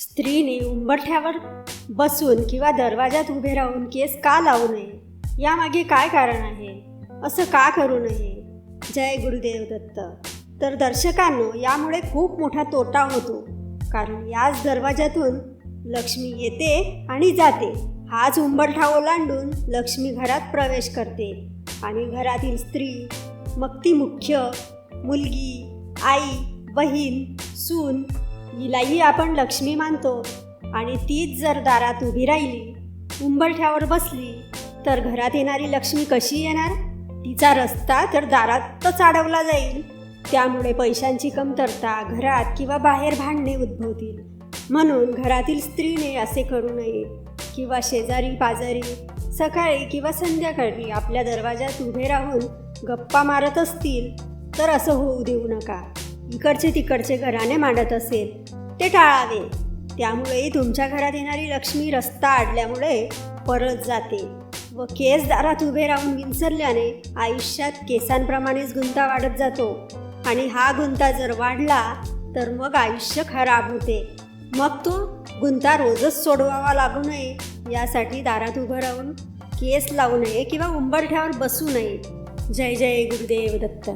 स्त्रीने उंबरठ्यावर बसून किंवा दरवाजात उभे राहून केस का लावू नये? यामागे काय कारण आहे? असं का करू नये? जय गुरुदेव दत्त. तर दर्शकांनो यामुळे खूप मोठा तोटा होतो. कारण याच दरवाजातून लक्ष्मी येते आणि जाते. हाच उंबरठा ओलांडून लक्ष्मी घरात प्रवेश करते. आणि घरातील स्त्री मग ती मुख्य मुलगी आई बहीण सून हिलाही आपण लक्ष्मी मानतो. आणि तीच जर दारात उभी राहिली उंबरठ्यावर बसली तर घरात येणारी लक्ष्मी कशी येणार? तिचा रस्ता तर दारातच अडवला जाईल. त्यामुळे पैशांची कमतरता घरात किंवा बाहेर भांडणे उद्भवतील. म्हणून घरातील स्त्रीने असे करू नये. किंवा शेजारी पाजारी सकाळी किंवा संध्याकाळी आपल्या दरवाजात उभे राहून गप्पा मारत असतील तर असं होऊ देऊ नका. इकडचे तिकडचे घराने मांडत असेल ते टाळावे. त्यामुळे तुमच्या घरात येणारी लक्ष्मी रस्ता अडल्यामुळे परत जाते व केस दारात उभे राहून विसरल्याने आयुष्यात केसांप्रमाणेच गुंता वाढत जातो आणि हा गुंता जर वाढला तर मग आयुष्य खराब होते. मग तो गुंता रोजच सोडवावा लागू नये. यासाठी दारात उभं राहून केस लावू नये किंवा उंबरठ्यावर बसू नये. जय जय गुरुदेव दत्त.